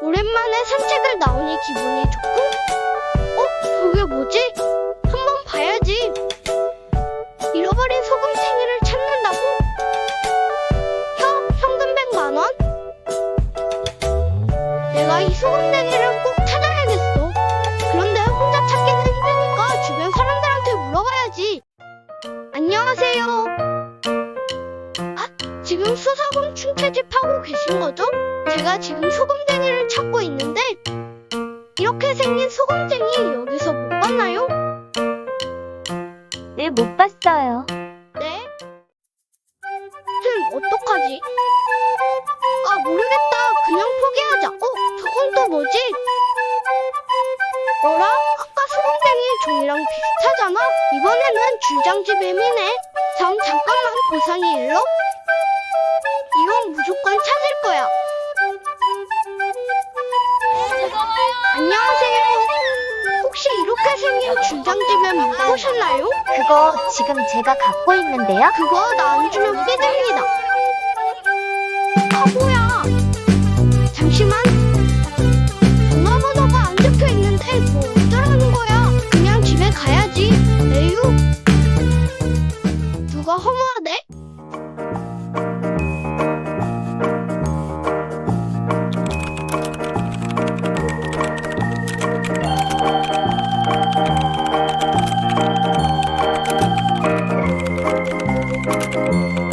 오랜만에 산책을 나오니 기분이 좋고, 어? 저게 뭐지? 한번 봐야지. 잃어버린 소금쟁이를 찾는다고? 혀, 현금 100만 원? 내가 이 소금쟁이를 꼭 찾아야겠어. 그런데 혼자 찾기는 힘드니까 주변 사람들한테 물어봐야지. 안녕하세요. 아, 지금 수사금 충채집 하고 계신 거죠? 제가 지금 소금쟁이를 찾고 있는데 이렇게 생긴 소금쟁이 여기서 못 봤나요? 네, 못 봤어요. 네? 흠, 어떡하지? 아, 모르겠다. 그냥 포기하자. 어, 저건 또 뭐지? 어라? 아까 소금쟁이 종이랑 비슷하잖아? 이번에는 줄장지 뱀이네. 참, 잠깐만, 보상이 일로? 줄장지 뱀못 보셨나요? 그거 지금 제가 갖고 있는데요. 그거 나 안 주면 삐집니다. 바보야. 잠시만 Música